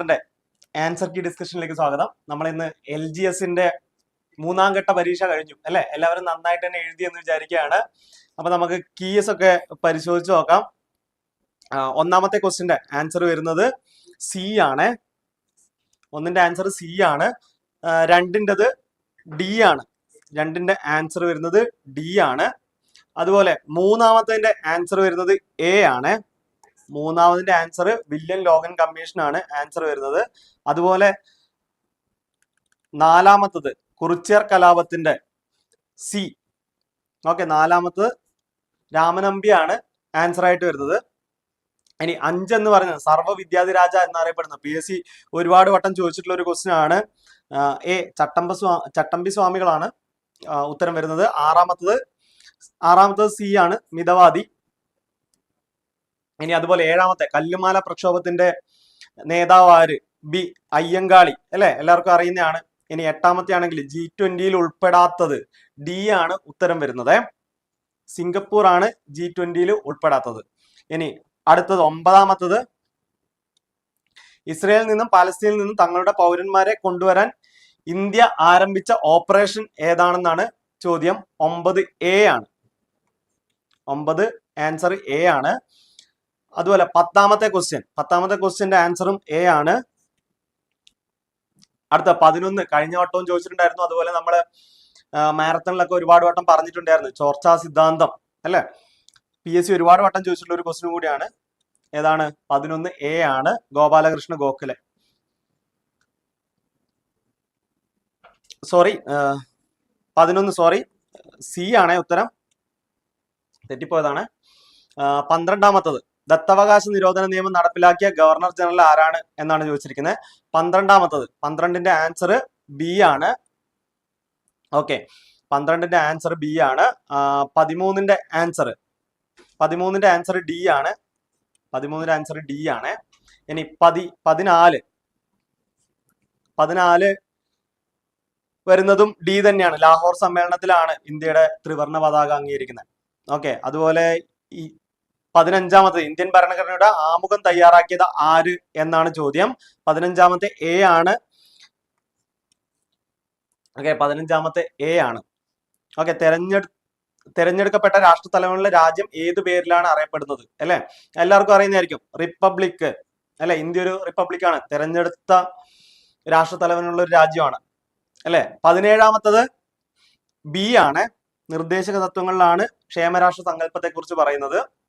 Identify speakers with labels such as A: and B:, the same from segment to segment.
A: ന്റെ answer key ഡിസ്കഷനിലേക്ക് സ്വാഗതം. നമ്മൾ ഇന്ന് എൽ ജി എസിന്റെ മൂന്നാം ഘട്ട പരീക്ഷ കഴിഞ്ഞു അല്ലെ? എല്ലാവരും നന്നായിട്ട് തന്നെ എഴുതി എന്ന് വിചാരിക്കുകയാണ്. അപ്പൊ നമുക്ക് കീസ് ഒക്കെ പരിശോധിച്ച് നോക്കാം. ഒന്നാമത്തെ ക്വസ്റ്റിന്റെ ആൻസർ വരുന്നത് സി ആണ്. ഒന്നിന്റെ ആൻസർ സി ആണ്. രണ്ടിന്റെത് ഡി ആണ്. രണ്ടിന്റെ ആൻസർ വരുന്നത് ഡി ആണ്. അതുപോലെ മൂന്നാമത്തെ ആൻസർ വരുന്നത് എ ആണ്. മൂന്നാമതിന്റെ ആൻസർ വില്യം ലോഗൻ കമ്മീഷൻ ആണ് ആൻസർ വരുന്നത്. അതുപോലെ നാലാമത്തത് കുറിച്യർ കലാപത്തിന്റെ സി ഓക്കെ നാലാമത്തത് രാമനമ്പിയാണ് ആൻസർ ആയിട്ട് വരുന്നത്. ഇനി അഞ്ചെന്ന് പറയുന്നത് സർവ വിദ്യാധിരാജ എന്നറിയപ്പെടുന്ന പി എസ് സി ഒരുപാട് വട്ടം ചോദിച്ചിട്ടുള്ള ഒരു ക്വസ്റ്റ്യൻ ആണ്. എ ചട്ടമ്പ സ്വാ ചട്ടമ്പി സ്വാമികളാണ് ഉത്തരം വരുന്നത്. ആറാമത്തത് ആറാമത്തത് സി ആണ് മിതവാദി. ഇനി അതുപോലെ ഏഴാമത്തെ കല്ലുമാല പ്രക്ഷോഭത്തിന്റെ നേതാവ് ആര് ബി അയ്യങ്കാളി അല്ലെ? എല്ലാവർക്കും അറിയുന്നതാണ്. ഇനി എട്ടാമത്തെ ആണെങ്കിൽ ജി ട്വന്റിയിൽ ഉൾപ്പെടാത്തത് ഡി ആണ് ഉത്തരം വരുന്നത്. സിംഗപ്പൂർ ആണ് ജി ട്വന്റിയിൽ ഉൾപ്പെടാത്തത്. ഇനി അടുത്തത് ഒമ്പതാമത്തത് ഇസ്രയേലിൽ നിന്നും പാലസ്തീനിൽ നിന്നും തങ്ങളുടെ പൗരന്മാരെ കൊണ്ടുവരാൻ ഇന്ത്യ ആരംഭിച്ച ഓപ്പറേഷൻ ഏതാണെന്നാണ് ചോദ്യം? ഒമ്പത് എ ആണ്. ഒമ്പത് ആൻസർ എ ആണ്. അതുപോലെ പത്താമത്തെ ക്വസ്റ്റ്യൻ പത്താമത്തെ ക്വസ്റ്റ്യന്റെ ആൻസറും എ ആണ്. അടുത്ത പതിനൊന്ന് കഴിഞ്ഞ വട്ടവും ചോദിച്ചിട്ടുണ്ടായിരുന്നു. അതുപോലെ നമ്മൾ മാരത്തണിലൊക്കെ ഒരുപാട് വട്ടം പറഞ്ഞിട്ടുണ്ടായിരുന്നു. ചോർച്ചാ സിദ്ധാന്തം അല്ലെ? പി എസ് സി ഒരുപാട് വട്ടം ചോദിച്ചിട്ടുള്ള ഒരു ക്വസ്റ്റ്യൻ കൂടിയാണ്. ഏതാണ്? പതിനൊന്ന് എ ആണ്. ഗോപാലകൃഷ്ണ ഗോഖലെ. സോറി പതിനൊന്ന് സോറി സി ആണേ ഉത്തരം. തെറ്റിപ്പോയതാണ്. പന്ത്രണ്ടാമത്തത്. ദത്തവകാശ നിരോധന നിയമം നടപ്പിലാക്കിയ ഗവർണർ ജനറൽ ആരാണ് എന്നാണ് ചോദിച്ചിരിക്കുന്നത്. പന്ത്രണ്ടാമത്തത്. പന്ത്രണ്ടിന്റെ ആൻസർ ബി ആണ്. ഓക്കെ പന്ത്രണ്ടിന്റെ ആൻസർ ബി ആണ്. പതിമൂന്നിന്റെ ആൻസർ പതിമൂന്നിന്റെ ആൻസർ ഡി ആണ്. പതിമൂന്നിന്റെ ആൻസർ ഡി ആണ്. ഇനി പതി പതിനാല്. പതിനാല് വരുന്നതും ഡി തന്നെയാണ്. ലാഹോർ സമ്മേളനത്തിലാണ് ഇന്ത്യയുടെ ത്രിവർണ പതാക അംഗീകരിക്കുന്നത്. ഓക്കെ അതുപോലെ പതിനഞ്ചാമത്തെ ഇന്ത്യൻ ഭരണഘടനയുടെ ആമുഖം തയ്യാറാക്കിയത് ആര് എന്നാണ് ചോദ്യം. പതിനഞ്ചാമത്തെ എ ആണ്. ഓക്കെ പതിനഞ്ചാമത്തെ എ ആണ്. ഓക്കെ തെരഞ്ഞെടു തെരഞ്ഞെടുക്കപ്പെട്ട രാഷ്ട്ര തലവനിലെ രാജ്യം ഏത് പേരിലാണ് അറിയപ്പെടുന്നത്? അല്ലെ? എല്ലാവർക്കും അറിയുന്നതായിരിക്കും. റിപ്പബ്ലിക് അല്ലെ? ഇന്ത്യ ഒരു റിപ്പബ്ലിക് ആണ്. തെരഞ്ഞെടുത്ത രാഷ്ട്ര തലവനുള്ള ഒരു രാജ്യമാണ്. അല്ലെ? പതിനേഴാമത്തത് ബി ആണ്. നിർദ്ദേശക തത്വങ്ങളിലാണ് ക്ഷേമരാഷ്ട്ര സങ്കല്പത്തെ കുറിച്ച് പറയുന്നത്.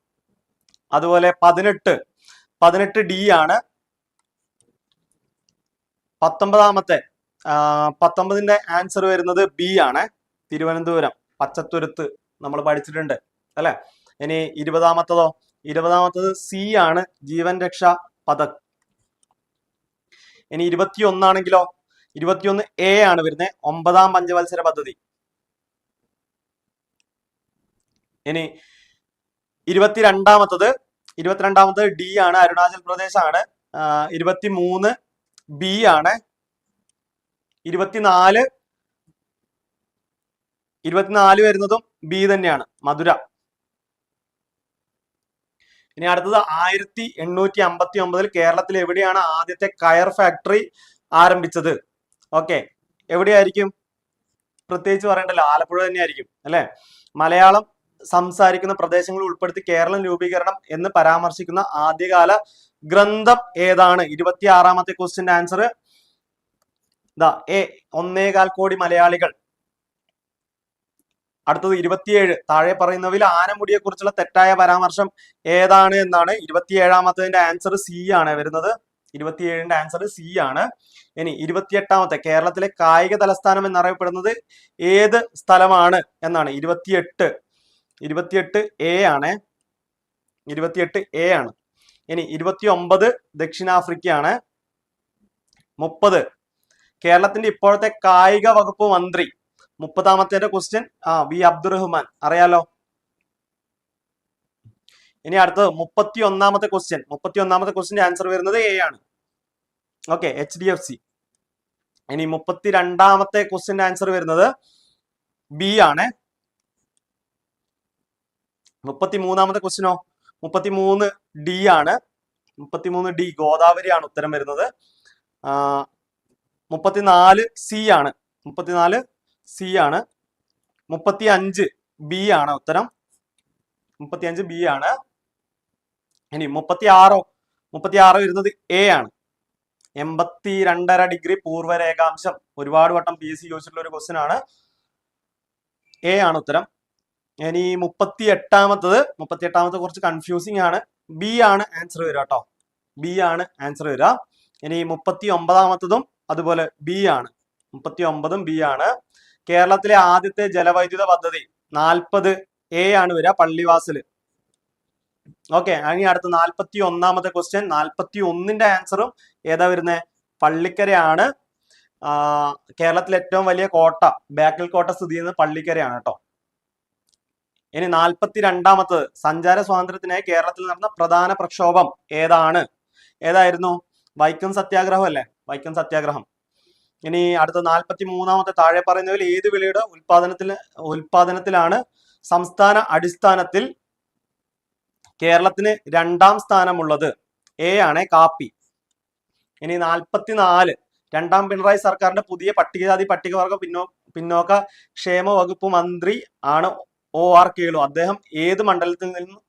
A: അതുപോലെ പതിനെട്ട്. പതിനെട്ട് ഡി ആണ്. പത്തൊമ്പതാമത്തെ പത്തൊമ്പതിന്റെ ആൻസർ വരുന്നത് ബി ആണ്. തിരുവനന്തപുരം പച്ചത്തുരുത്ത് നമ്മൾ പഠിച്ചിട്ടുണ്ട് അല്ലെ? ഇനി ഇരുപതാമത്തതോ? ഇരുപതാമത്തത് സി ആണ് ജീവൻ രക്ഷ പദക്. ഇനി ഇരുപത്തി ഒന്നാണെങ്കിലോ ഇരുപത്തിയൊന്ന് എ ആണ് വരുന്നത് ഒമ്പതാം പഞ്ചവത്സര പദ്ധതി. ഇനി ഇരുപത്തിരണ്ടാമത്തത് ഇരുപത്തിരണ്ടാമത്തത് ഡി ആണ് അരുണാചൽ പ്രദേശ് ആണ് ഇരുപത്തി മൂന്ന് ബി ആണ്. ഇരുപത്തിനാല് ഇരുപത്തിനാല് വരുന്നതും ബി തന്നെയാണ് മധുര. ഇനി അടുത്തത് ആയിരത്തി എണ്ണൂറ്റി അമ്പത്തി ഒമ്പതിൽ കേരളത്തിൽ എവിടെയാണ് ആദ്യത്തെ കയർ ഫാക്ടറി ആരംഭിച്ചത്? ഓക്കെ എവിടെയായിരിക്കും? പ്രത്യേകിച്ച് പറയണ്ടല്ലോ ആലപ്പുഴ തന്നെയായിരിക്കും അല്ലെ? മലയാളം സംസാരിക്കുന്ന പ്രദേശങ്ങൾ ഉൾപ്പെടുത്തി കേരളം രൂപീകരണം എന്ന് പരാമർശിക്കുന്ന ആദ്യകാല ഗ്രന്ഥം ഏതാണ്? ഇരുപത്തി ആറാമത്തെ ക്വസ്റ്റിന്റെ ആൻസർ ദാ എ ഒന്നേകാൽ കോടി മലയാളികൾ. അടുത്തത് ഇരുപത്തിയേഴ്. താഴെ പറയുന്നവയിൽ ആനമുടിയെ കുറിച്ചുള്ള തെറ്റായ പരാമർശം ഏതാണ് എന്നാണ് ഇരുപത്തിയേഴാമത്തതിന്റെ ആൻസർ സി ആണ് വരുന്നത്. ഇരുപത്തിയേഴിന്റെ ആൻസർ സി ആണ്. ഇനി ഇരുപത്തിയെട്ടാമത്തെ കേരളത്തിലെ കായിക തലസ്ഥാനം എന്നറിയപ്പെടുന്നത് ഏത് സ്ഥലമാണ് എന്നാണ്. ഇരുപത്തിയെട്ട്. ഇരുപത്തിയെട്ട് എ ആണ്. ഇരുപത്തിയെട്ട് എ ആണ്. ഇനി ഇരുപത്തി ഒമ്പത് ദക്ഷിണാഫ്രിക്കയാണ്. മുപ്പത്. കേരളത്തിന്റെ ഇപ്പോഴത്തെ കായിക വകുപ്പ് മന്ത്രി. മുപ്പതാമത്തെ ക്വസ്റ്റ്യൻ ആ വി. അബ്ദുറഹ്മാൻ. അറിയാലോ? ഇനി അടുത്തത് മുപ്പത്തി ഒന്നാമത്തെ ക്വസ്റ്റ്യൻ മുപ്പത്തി ഒന്നാമത്തെ ക്വസ്റ്റിന്റെ ആൻസർ വരുന്നത് എ ആണ്. Okay H D F C ഇനി മുപ്പത്തി രണ്ടാമത്തെ ക്വസ്റ്റിന്റെ ആൻസർ വരുന്നത് ബി ആണ്. മുപ്പത്തി മൂന്നാമത്തെ ക്വസ്റ്റിനോ മുപ്പത്തി മൂന്ന് ഡി ആണ്. മുപ്പത്തിമൂന്ന് ഡി ഗോദാവരിയാണ് ഉത്തരം വരുന്നത്. മുപ്പത്തിനാല് സി ആണ്. മുപ്പത്തിനാല് സി ആണ്. മുപ്പത്തി അഞ്ച് ബി ആണ് ഉത്തരം. മുപ്പത്തി അഞ്ച് ബി ആണ്. ഇനി മുപ്പത്തി ആറോ മുപ്പത്തി ആറ് വരുന്നത് എ ആണ്. എൺപത്തി രണ്ടര ഡിഗ്രി പൂർവരേഖാംശം. ഒരുപാട് വട്ടം പി എസ് സി ചോദിച്ചിട്ടുള്ള ഒരു ക്വസ്റ്റ്യൻ ആണ്. എ ആണ് ഉത്തരം. ഇനി മുപ്പത്തി എട്ടാമത്തത് മുപ്പത്തി എട്ടാമത്തെ കുറച്ച് കൺഫ്യൂസിങ് ആണ്. ബി ആണ് ആൻസർ വരിക കേട്ടോ ബി ആണ് ആൻസർ വരിക. ഇനി മുപ്പത്തി ഒമ്പതാമത്തതും അതുപോലെ ബി ആണ്. മുപ്പത്തി ഒമ്പതും ബി ആണ്. കേരളത്തിലെ ആദ്യത്തെ ജലവൈദ്യുത പദ്ധതി നാൽപ്പത് എ ആണ് വരിക പള്ളിവാസൽ. ഓക്കെ ഇനി അടുത്ത നാൽപ്പത്തി ഒന്നാമത്തെ ക്വസ്റ്റ്യൻ നാൽപ്പത്തി ഒന്നിന്റെ ആൻസറും ഏതാ വരുന്നത് പള്ളിക്കരയാണ്. കേരളത്തിലെ ഏറ്റവും വലിയ കോട്ട ബേക്കൽ കോട്ട സ്ഥിതി ചെയ്യുന്നത് പള്ളിക്കരയാണ് കേട്ടോ ഇനി നാൽപ്പത്തി രണ്ടാമത്തത് സഞ്ചാര സ്വാതന്ത്ര്യത്തിനായി കേരളത്തിൽ നടന്ന പ്രധാന പ്രക്ഷോഭം ഏതാണ്? ഏതായിരുന്നു? വൈക്കം സത്യാഗ്രഹം അല്ലേ? വൈക്കം സത്യാഗ്രഹം. ഇനി അടുത്ത നാൽപ്പത്തി മൂന്നാമത്തെ താഴെ പറയുന്നതിൽ ഏത് വിളയുടെ ഉൽപാദനത്തിൽ ഉൽപാദനത്തിലാണ് സംസ്ഥാന അടിസ്ഥാനത്തിൽ കേരളത്തിന് രണ്ടാം സ്ഥാനമുള്ളത്? എ ആണ് കാപ്പി. ഇനി നാൽപ്പത്തിനാല് രണ്ടാം പിണറായി സർക്കാരിന്റെ പുതിയ പട്ടികജാതി പട്ടികവർഗ പിന്നോ പിന്നോക്ക ക്ഷേമ വകുപ്പ് മന്ത്രി ആണ് ഒ ആർ കേളു. അദ്ദേഹം ഏത് മണ്ഡലത്തിൽ നിന്നും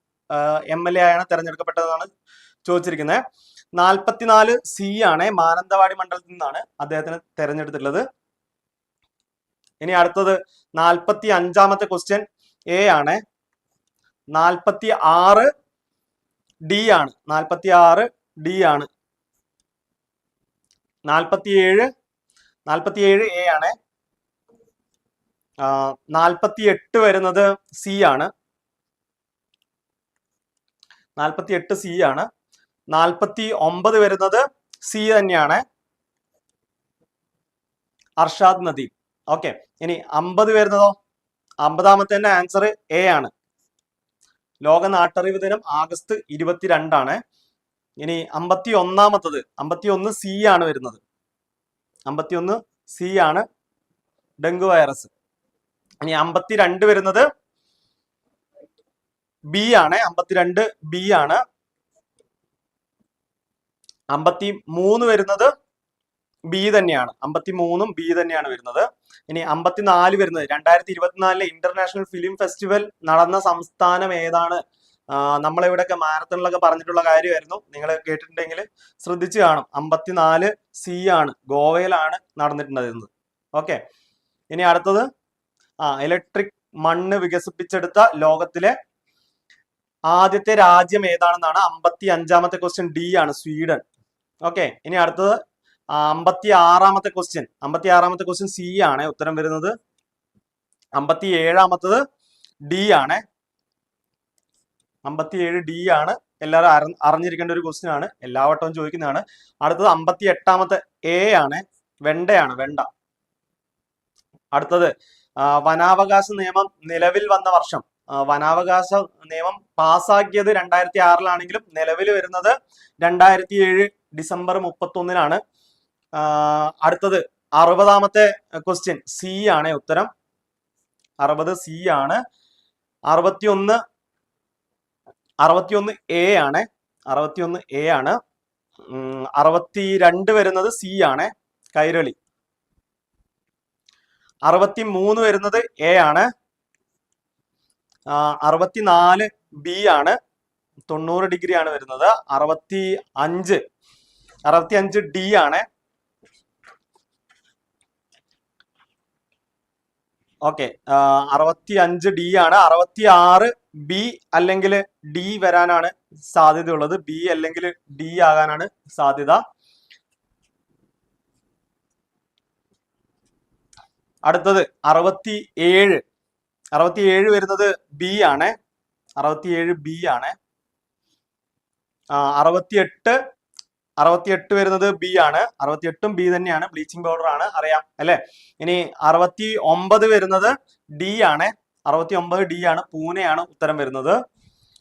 A: എം എൽ എ ആയാണ് തെരഞ്ഞെടുക്കപ്പെട്ടതെന്നാണ് ചോദിച്ചിരിക്കുന്നത്. നാൽപ്പത്തിനാല് സി ആണ് മാനന്തവാടി മണ്ഡലത്തിൽ നിന്നാണ് അദ്ദേഹത്തിന് തെരഞ്ഞെടുത്തിട്ടുള്ളത്. ഇനി അടുത്തത് നാൽപ്പത്തി അഞ്ചാമത്തെ ക്വസ്റ്റ്യൻ എ ആണ്. നാൽപ്പത്തി ആറ് ഡി ആണ്. നാൽപ്പത്തി ആറ് ഡി ആണ്. നാൽപ്പത്തി ഏഴ് നാൽപ്പത്തി ഏഴ് എ ആണ്. നാൽപ്പത്തി എട്ട് വരുന്നത് സി ആണ്. നാൽപ്പത്തി എട്ട് സി ആണ്. നാൽപ്പത്തി ഒമ്പത് വരുന്നത് സി തന്നെയാണ്. അർഷാദ് നദീം. ഓക്കെ. ഇനി അമ്പത് വരുന്നതോ? അമ്പതാമത്തെ ആൻസർ എ ആണ്. ലോക നാട്ടറിവ് ദിനം ആഗസ്റ്റ് ഇരുപത്തിരണ്ടാണ്. ഇനി അമ്പത്തി ഒന്നാമത്തത് അമ്പത്തി ഒന്ന് സി ആണ് വരുന്നത്. അമ്പത്തി ഒന്ന് സി ആണ് ഡെങ്കു വൈറസ്. ഇനി അമ്പത്തിരണ്ട് വരുന്നത് ബി ആണ്. അമ്പത്തിരണ്ട് ബി ആണ്. അമ്പത്തി മൂന്ന് വരുന്നത് ബി തന്നെയാണ്. അമ്പത്തി മൂന്നും ബി തന്നെയാണ് വരുന്നത്. ഇനി അമ്പത്തിനാല് വരുന്നത്. രണ്ടായിരത്തി ഇരുപത്തിനാലിലെ ഇന്റർനാഷണൽ ഫിലിം ഫെസ്റ്റിവൽ നടന്ന സംസ്ഥാനം ഏതാണ്? നമ്മളിവിടെയൊക്കെ മാരത്തണിലൊക്കെ പറഞ്ഞിട്ടുള്ള കാര്യമായിരുന്നു. നിങ്ങൾ കേട്ടിട്ടുണ്ടെങ്കിൽ ശ്രദ്ധിച്ചു കാണും. അമ്പത്തിനാല് സി ആണ്. ഗോവയിലാണ് നടന്നിട്ടുണ്ടായിരുന്നത്. ഓക്കെ ഇനി അടുത്തത്. ആ ഇലക്ട്രിക് മണ്ണ് വികസിപ്പിച്ചെടുത്ത ലോകത്തിലെ ആദ്യത്തെ രാജ്യം ഏതാണെന്നാണ് അമ്പത്തി അഞ്ചാമത്തെ ക്വസ്റ്റ്യൻ ഡി ആണ് സ്വീഡൻ. ഓക്കെ ഇനി അടുത്തത് അമ്പത്തി ആറാമത്തെ ക്വസ്റ്റ്യൻ അമ്പത്തി ആറാമത്തെ ക്വസ്റ്റ്യൻ സി ആണ് ഉത്തരം വരുന്നത്. അമ്പത്തി ഏഴാമത്തത് ഡി ആണ്. അമ്പത്തി ഏഴ് ഡി ആണ്. എല്ലാവരും അറിഞ്ഞിരിക്കേണ്ട ഒരു ക്വസ്റ്റ്യൻ ആണ്. എല്ലാ വട്ടവും ചോദിക്കുന്നതാണ്. അടുത്തത് അമ്പത്തി എട്ടാമത്തെ എ ആണ്. വെണ്ടയാണ് വെണ്ട. അടുത്തത് വനാവകാശ നിയമം നിലവിൽ വന്ന വർഷം വനാവകാശ നിയമം പാസ്സാക്കിയത് രണ്ടായിരത്തി ആറിലാണെങ്കിലും നിലവിൽ വരുന്നത് രണ്ടായിരത്തി ഏഴ് ഡിസംബർ മുപ്പത്തി ഒന്നിനാണ് അടുത്തത് അറുപതാമത്തെ ക്വസ്റ്റ്യൻ സി ആണ് ഉത്തരം. അറുപത് സി ആണ്. അറുപത്തിയൊന്ന് അറുപത്തിയൊന്ന് എ ആണ്. അറുപത്തിയൊന്ന് എ ആണ്. അറുപത്തി രണ്ട് വരുന്നത് സി ആണ്. കൈരളി. അറുപത്തി മൂന്ന് വരുന്നത് എ ആണ്. അറുപത്തിനാല് ബി ആണ്. തൊണ്ണൂറ് ഡിഗ്രി ആണ് വരുന്നത്. അറുപത്തി അഞ്ച് അറുപത്തി അഞ്ച് ഡി ആണ്. ഓക്കെ അറുപത്തി അഞ്ച് ഡി ആണ്. അറുപത്തി ആറ് ബി അല്ലെങ്കിൽ ഡി വരാനാണ് സാധ്യതയുള്ളത്. ബി അല്ലെങ്കിൽ ഡി ആകാനാണ് സാധ്യത. അടുത്തത് അറുപത്തി ഏഴ് അറുപത്തി ഏഴ് വരുന്നത് ബി ആണ്. അറുപത്തി ഏഴ് ബി ആണ്. അറുപത്തി എട്ട് അറുപത്തി എട്ട് വരുന്നത് ബി ആണ്. അറുപത്തി എട്ടും ബി തന്നെയാണ്. ബ്ലീച്ചിങ് പൗഡർ ആണ്. അറിയാം അല്ലെ? ഇനി അറുപത്തി ഒമ്പത് വരുന്നത് ഡി ആണ്. അറുപത്തി ഒമ്പത് ഡി ആണ്. പൂനെയാണ് ഉത്തരം വരുന്നത്.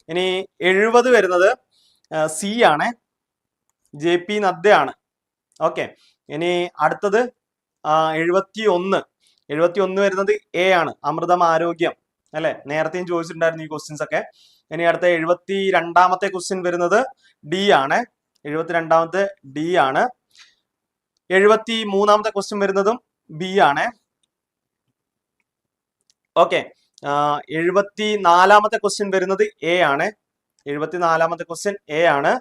A: ഇനി എഴുപത് വരുന്നത് സി ആണ്. ജെ പി നദ്ദയാണ് ഓക്കെ ഇനി അടുത്തത് എഴുപത്തി ഒന്ന് എഴുപത്തി ഒന്ന് വരുന്നത് എ ആണ്. അമൃതം ആരോഗ്യം. അല്ലെ? നേരത്തെയും ചോദിച്ചിട്ടുണ്ടായിരുന്നു ഈ ക്വസ്റ്റ്യൻസ് ഒക്കെ. ഇനി അടുത്ത എഴുപത്തി രണ്ടാമത്തെ ക്വസ്റ്റ്യൻ വരുന്നത് ഡി ആണ്. എഴുപത്തി രണ്ടാമത്തെ ഡി ആണ്. എഴുപത്തി മൂന്നാമത്തെ ക്വസ്റ്റ്യൻ വരുന്നതും ബി ആണ്. ഓക്കെ എഴുപത്തി നാലാമത്തെ ക്വസ്റ്റ്യൻ വരുന്നത് എ ആണ്. എഴുപത്തി നാലാമത്തെ ക്വസ്റ്റ്യൻ എ ആണ്.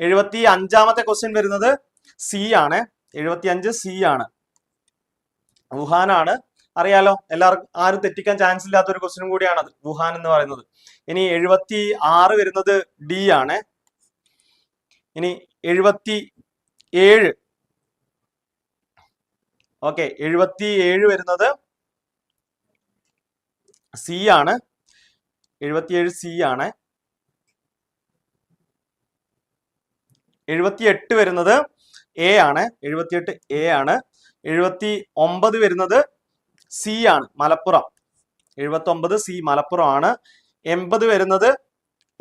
A: എഴുപത്തി അഞ്ചാമത്തെ ക്വസ്റ്റ്യൻ വരുന്നത് സി ആണ്. എഴുപത്തി അഞ്ച് സി ആണ്. വുഹാൻ ആണ് അറിയാലോ എല്ലാവർക്കും ആരും തെറ്റിക്കാൻ ചാൻസ് ഇല്ലാത്ത ഒരു ക്വസ്റ്റ്യനും കൂടിയാണത് വുഹാൻ എന്ന് പറയുന്നത്. ഇനി എഴുപത്തി ആറ് വരുന്നത് ഡി ആണ്. ഇനി എഴുപത്തി ഏഴ് ഓക്കെ എഴുപത്തി ഏഴ് വരുന്നത് സി ആണ്. എഴുപത്തിയേഴ് സി ആണ്. എഴുപത്തി എട്ട് വരുന്നത് എ ആണ്. എഴുപത്തിയെട്ട് എ ആണ്. എഴുപത്തി ഒമ്പത് വരുന്നത് സി ആണ് മലപ്പുറം. എഴുപത്തി ഒമ്പത് സി മലപ്പുറം ആണ്. എൺപത് വരുന്നത്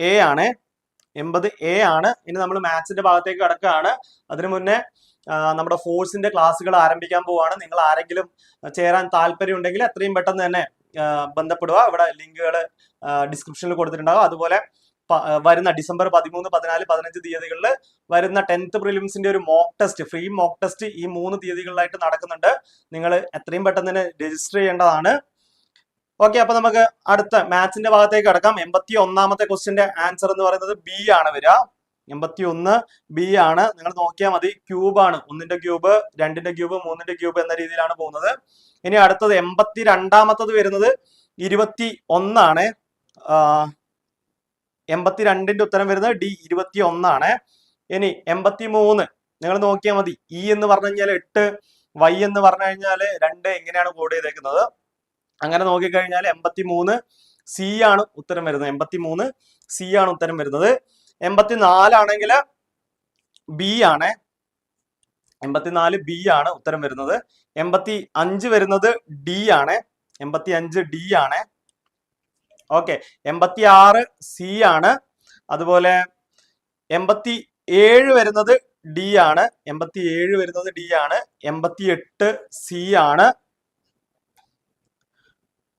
A: എ ആണ്. എൺപത് എ ആണ്. ഇനി നമ്മൾ മാത്സിന്റെ ഭാഗത്തേക്ക് കടക്കുകയാണ്. അതിനു മുന്നേ നമ്മുടെ ഫോഴ്സിന്റെ ക്ലാസ്സുകൾ ആരംഭിക്കാൻ പോവാണ്. നിങ്ങൾ ആരെങ്കിലും ചേരാൻ താല്പര്യം ഉണ്ടെങ്കിൽ എത്രയും പെട്ടെന്ന് തന്നെ ബന്ധപ്പെടുക. ഇവിടെ ലിങ്കുകൾ ഡിസ്ക്രിപ്ഷനിൽ കൊടുത്തിട്ടുണ്ടാകും അതുപോലെ വരുന്ന ഡിസംബർ പതിമൂന്ന് പതിനാല് പതിനഞ്ച് തീയതികളിൽ വരുന്ന ടെൻത്ത് പ്രിലിംസിന്റെ ഒരു mock test free mock test ഈ മൂന്ന് തീയതികളിലായിട്ട് നടക്കുന്നുണ്ട്. നിങ്ങൾ എത്രയും പെട്ടെന്ന് തന്നെ രജിസ്റ്റർ ചെയ്യേണ്ടതാണ്. ഓക്കെ അപ്പൊ നമുക്ക് അടുത്ത മാത്സിന്റെ ഭാഗത്തേക്ക് കടക്കാം. എൺപത്തി ഒന്നാമത്തെ ക്വസ്റ്റിന്റെ ആൻസർ എന്ന് പറയുന്നത് ബി ആണ് വരിക. എൺപത്തി ഒന്ന് ബി ആണ്. നിങ്ങൾ നോക്കിയാൽ മതി. ക്യൂബാണ് ഒന്നിന്റെ ക്യൂബ് രണ്ടിന്റെ ക്യൂബ് മൂന്നിന്റെ ക്യൂബ് എന്ന രീതിയിലാണ് പോകുന്നത്. ഇനി അടുത്തത് എൺപത്തി രണ്ടാമത്തത് വരുന്നത് ഇരുപത്തി ഒന്നാണ് എൺപത്തി രണ്ടിന്റെ ഉത്തരം വരുന്നത് ഡി ഇരുപത്തി ഒന്നാണ് ഇനി എൺപത്തി മൂന്ന് നിങ്ങൾ നോക്കിയാൽ മതി. ഇ എന്ന് പറഞ്ഞു കഴിഞ്ഞാൽ എട്ട് വൈ എന്ന് പറഞ്ഞു കഴിഞ്ഞാൽ രണ്ട് എങ്ങനെയാണ് കോഡ് ചെയ്തേക്കുന്നത്. അങ്ങനെ നോക്കിക്കഴിഞ്ഞാൽ എൺപത്തി മൂന്ന് സി ആണ് ഉത്തരം വരുന്നത്. എൺപത്തി മൂന്ന് സി ആണ് ഉത്തരം വരുന്നത്. എൺപത്തി നാലാണെങ്കിൽ ബി ആണ്. എൺപത്തിനാല് ബി ആണ് ഉത്തരം വരുന്നത്. എൺപത്തി അഞ്ച് വരുന്നത് ഡി ആണ്. എൺപത്തി അഞ്ച് ഡി ആണ്. ഓക്കെ എൺപത്തി ആറ് സി ആണ്. അതുപോലെ എൺപത്തി ഏഴ് വരുന്നത് ഡി ആണ്. എൺപത്തി ഏഴ് വരുന്നത് ഡി ആണ്. എൺപത്തി എട്ട് സി ആണ്.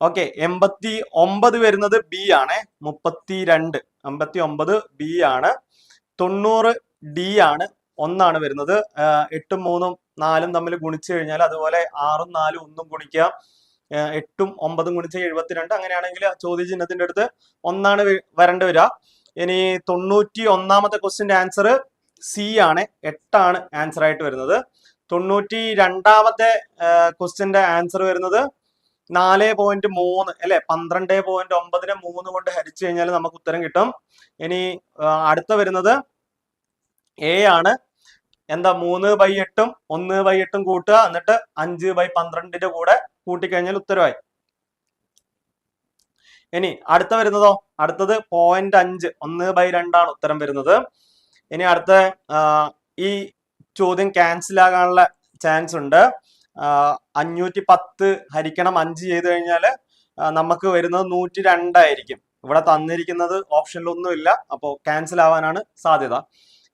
A: ഓക്കെ എൺപത്തി ഒമ്പത് വരുന്നത് ബി ആണ്. മുപ്പത്തി രണ്ട് അമ്പത്തി ഒമ്പത് ബി ആണ്. തൊണ്ണൂറ് ഡി ആണ്. ഒന്നാണ് വരുന്നത്. എട്ടും മൂന്നും നാലും തമ്മിൽ ഗുണിച്ചു കഴിഞ്ഞാൽ അതുപോലെ ആറും നാലും ഒന്നും ഗുണിക്കുക ആഹ് എട്ടും ഒമ്പതും ഗുണിച്ച് എഴുപത്തിരണ്ട്. അങ്ങനെയാണെങ്കിൽ ചോദ്യചിഹ്നത്തിന്റെ അടുത്ത് ഒന്നാണ് വരേണ്ടി വരിക. ഇനി തൊണ്ണൂറ്റി ഒന്നാമത്തെ ക്വസ്റ്റിന്റെ ആൻസർ സി ആണ്. എട്ടാണ് ആൻസർ ആയിട്ട് വരുന്നത്. തൊണ്ണൂറ്റി രണ്ടാമത്തെ ക്വസ്റ്റിന്റെ ആൻസർ വരുന്നത് നാല് പോയിന്റ് മൂന്ന് അല്ലെ? പന്ത്രണ്ട് പോയിന്റ് ഒമ്പതിനെ മൂന്ന് കൊണ്ട് ഹരിച്ചു കഴിഞ്ഞാൽ നമുക്ക് ഉത്തരം കിട്ടും. ഇനി അടുത്ത വരുന്നത് എ ആണ്. എന്താ മൂന്ന് ബൈ എട്ടും ഒന്ന് ബൈ എട്ടും കൂട്ടുക. എന്നിട്ട് അഞ്ച് ബൈ പന്ത്രണ്ടിന്റെ കൂടെ കൂട്ടിക്കഴിഞ്ഞാൽ ഉത്തരവായി. ഇനി അടുത്ത വരുന്നതോ? അടുത്തത് പോയിന്റ് അഞ്ച്. ഒന്ന് ബൈ രണ്ടാണ് ഉത്തരം വരുന്നത്. ഇനി അടുത്ത ഈ ചോദ്യം ക്യാൻസൽ ആകാനുള്ള ചാൻസ് ഉണ്ട്. അഞ്ഞൂറ്റി പത്ത് ഹരിക്കണം അഞ്ച് ചെയ്ത് കഴിഞ്ഞാൽ നമുക്ക് വരുന്നത് നൂറ്റി രണ്ടായിരിക്കും ഇവിടെ തന്നിരിക്കുന്നത് ഓപ്ഷനിലൊന്നുമില്ല അപ്പോൾ ക്യാൻസൽ ആവാനാണ് സാധ്യത.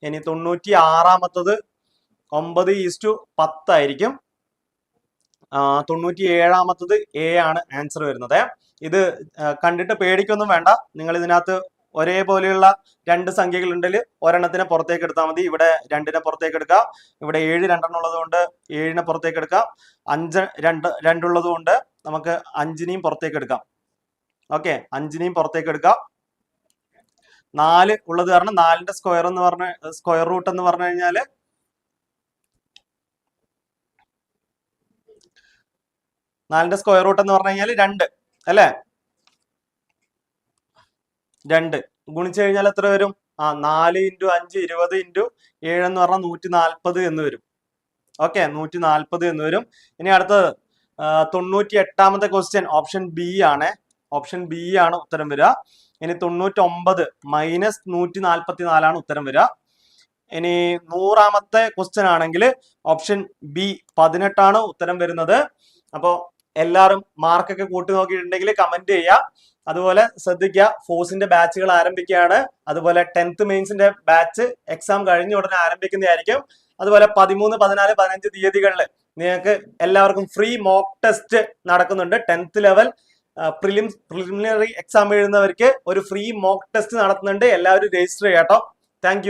A: ഇനി തൊണ്ണൂറ്റി ആറാമത്തത് ഒമ്പത് ഈസ്റ്റു പത്തായിരിക്കും തൊണ്ണൂറ്റി ഏഴാമത്തത് എ ആണ് ആൻസർ വരുന്നത്. ഇത് കണ്ടിട്ട് പേടിക്കൊന്നും വേണ്ട. നിങ്ങൾ ഇതിനകത്ത് ഒരേപോലെയുള്ള രണ്ട് സംഖ്യകൾ ഉണ്ടെങ്കിൽ ഒരെണ്ണത്തിനെ പുറത്തേക്ക് എടുത്താൽ മതി. ഇവിടെ രണ്ടിനെ പുറത്തേക്ക് എടുക്കാം ഇവിടെ ഏഴ് രണ്ടെണ്ണം ഉള്ളത് കൊണ്ട് ഏഴിനെ പുറത്തേക്ക് എടുക്കാം അഞ്ച് രണ്ട് രണ്ടുള്ളത് കൊണ്ട് നമുക്ക് അഞ്ചിനെയും പുറത്തേക്ക് എടുക്കാം. ഓക്കെ അഞ്ചിനെയും പുറത്തേക്ക് എടുക്കാം നാല് ഉള്ളത് കാരണം നാലിന്റെ സ്ക്വയർ എന്ന് പറഞ്ഞ സ്ക്വയർ റൂട്ട് എന്ന് പറഞ്ഞു കഴിഞ്ഞാൽ നാലിന്റെ സ്ക്വയർ റൂട്ട് എന്ന് പറഞ്ഞു കഴിഞ്ഞാൽ രണ്ട് അല്ലേ? രണ്ട്. ഗുണിച്ചു കഴിഞ്ഞാൽ എത്ര വരും? ആ നാല് ഇന്റു അഞ്ച് ഇരുപത് ഇന്റു ഏഴ് എന്ന് പറഞ്ഞാൽ നൂറ്റി നാൽപ്പത് എന്ന് വരും. ഓക്കെ നൂറ്റി നാൽപ്പത് എന്ന് വരും. ഇനി അടുത്തത് തൊണ്ണൂറ്റി എട്ടാമത്തെ ക്വസ്റ്റ്യൻ ഓപ്ഷൻ ബി ആണ്. ഓപ്ഷൻ ബി ആണ് ഉത്തരം വരിക. ഇനി തൊണ്ണൂറ്റി ഒമ്പത് മൈനസ് നൂറ്റി നാൽപ്പത്തി നാലാണ് ഉത്തരം വരിക. ഇനി നൂറാമത്തെ ക്വസ്റ്റ്യൻ ആണെങ്കിൽ ഓപ്ഷൻ ബി പതിനെട്ടാണ് ഉത്തരം വരുന്നത്. അപ്പോൾ എല്ലാവരും മാർക്കൊക്കെ കൂട്ടി നോക്കിയിട്ടുണ്ടെങ്കിൽ കമന്റ് ചെയ്യുക. അതുപോലെ ശ്രദ്ധിക്കുക ഫോഴ്സിന്റെ ബാച്ചുകൾ ആരംഭിക്കുകയാണ്. അതുപോലെ ടെൻത്ത് മെയിൻസിന്റെ ബാച്ച് എക്സാം കഴിഞ്ഞ ഉടനെ ആരംഭിക്കുന്നതായിരിക്കും. അതുപോലെ പതിമൂന്ന് പതിനാല് പതിനഞ്ച് തീയതികളിൽ നിങ്ങൾക്ക് എല്ലാവർക്കും ഫ്രീ മോക്ക് ടെസ്റ്റ് നടക്കുന്നുണ്ട്. Tenth level prelim preliminary exam എഴുതുന്നവർക്ക് ഒരു ഫ്രീ മോക്ക് ടെസ്റ്റ് നടത്തുന്നുണ്ട്. എല്ലാവരും രജിസ്റ്റർ ചെയ്യാട്ടോ. താങ്ക്